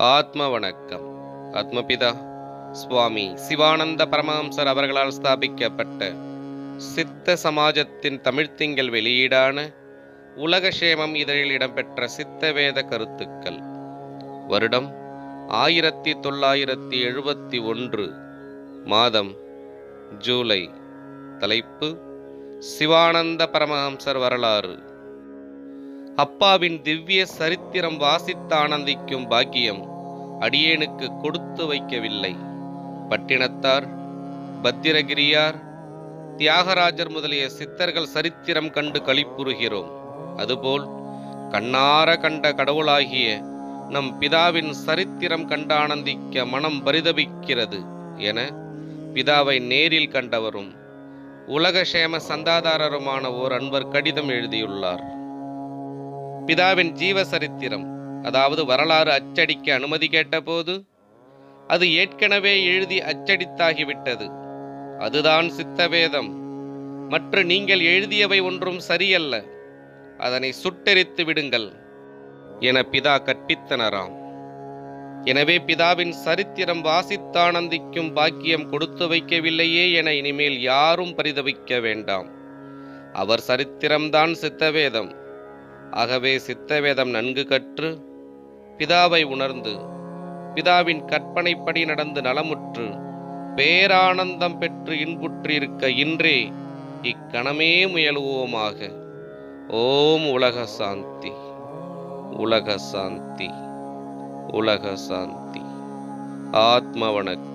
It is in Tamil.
ஆத்ம வணக்கம் ஆத்மபிதா சுவாமி சிவானந்த பரமஹம்சர் அவர்களால் ஸ்தாபிக்கப்பட்ட சித்த சமாஜத்தின் தமிழ்த்திங்கள் வெளியீடான உலகக்ஷேமம் இதழில் இடம்பெற்ற சித்தவேத கருத்துக்கள். வருடம் ஆயிரத்தி தொள்ளாயிரத்தி எழுபத்தி ஒன்று மாதம் ஜூலை. தலைப்பு சிவானந்த பரமஹம்சர் வரலாறு. அப்பாவின் திவ்ய சரித்திரம் வாசித்து ஆனந்திக்கும் பாக்கியம் அடியேனுக்கு கொடுத்து வைக்கவில்லை. பட்டினத்தார் பத்திரகிரியார் தியாகராஜர் முதலிய சித்தர்கள் சரித்திரம் கண்டு களிப்புறுகிறோம். அதுபோல் கண்ணார கண்ட கடவுளாகிய நம் பிதாவின் சரித்திரம் கண்டானந்திக்க மனம் பரிதபிக்கிறது என பிதாவை நேரில் கண்டவரும் உலகக்ஷேம சந்தாதாரருமான ஓர் அன்பர் கடிதம் எழுதியுள்ளார். பிதாவின் ஜீவ சரித்திரம் அதாவது வரலாறு அச்சடிக்க அனுமதி கேட்டபோது அது ஏற்கனவே எழுதி அச்சடித்தாகிவிட்டது. அதுதான் சித்தவேதம். மற்ற நீங்கள் எழுதியவை ஒன்றும் சரியல்ல. அதனை சுட்டெரித்து விடுங்கள். என பிதா கற்பித்தனராம். எனவே பிதாவின் சரித்திரம் வாசித்தானந்திக்கும் பாக்கியம் கொடுத்து வைக்கவில்லையே என இனிமேல் யாரும் பரிதவிக்க வேண்டாம். அவர் சரித்திரம்தான் சித்தவேதம். ஆகவே சித்தவேதம் நன்கு கற்று பிதாவை உணர்ந்து பிதாவின் கற்பனைப்படி நடந்து நலமுற்று பேரானந்தம் பெற்று இன்புற்றிருக்க இன்றே இக்கணமே முயலுவோமாக. ஓம் உலக சாந்தி உலக சாந்தி உலக சாந்தி. ஆத்ம வணக்கம்